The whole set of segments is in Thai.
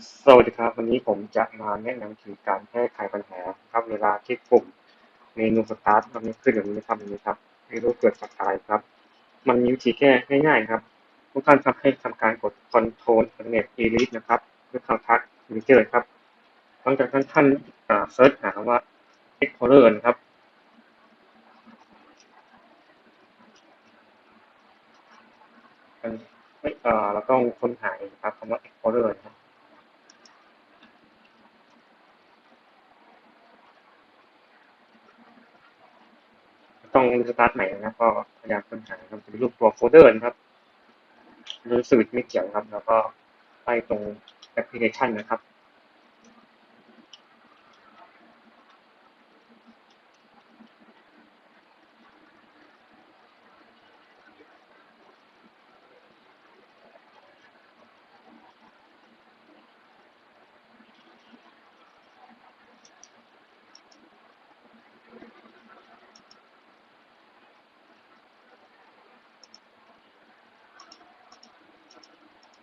สวัสดีครับ วันนี้ผมจะมาแนะนำถึงการแก้ไขปัญหาครับเวลาที่ปุ่มเมนูสตาร์ทมันไม่ขึ้นอย่างนี้ครับอย่างนี้ครับไม่รู้เกิดจากอะไรครับ มันมีวิธีแก้ง่ายๆครับทุกท่านทำให้ทำการกด Ctrl Alt Delete นะครับด้วยคำทักมิเจอร์ครับหลังจากนั้นท่านอ่าเซิร์ชหาคำว่า Explorer นะครับมันไม่เอ่อเราต้องค้นหาเองครับคำว่า Explorer นะครับ ต้องสตาร์ทใหม่นะก็พยายามค้นหาครับจะเป็นรูปตัวโฟลเดอร์นะครับหรือสวิตไม่เกี่ยวครับ แล้วก็ไปตรงแอปพลิเคชันนะครับ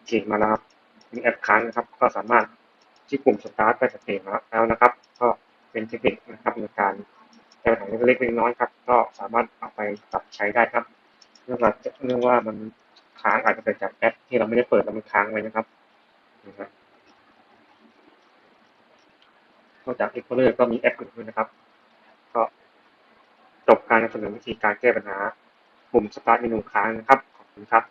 คมาแล้วครับมีแอปค้างนะครับ ก็สามารถที่ปุ่มสตาร์ทไปสเตจแล้วนะครับ ก็เป็นเทคนิคนะครับในการแก้ปัญหาเล็กๆน้อยๆครับ ก็สามารถเอาไปปรับใช้ได้ครับเนื่องจากเนื่องว่ามันค้างอาจจะเกิดจากแอปที่เราไม่ได้เปิดแล้วมันค้างไว้นะครับนะครับนอกจาก Explorer ก็มีแอปอื่นด้วยนะครับ ก็จบการนำเสนอวิธีการแก้ปัญหาปุ่มสตาร์ทเมนูค้างนะครับ ขอบคุณครับ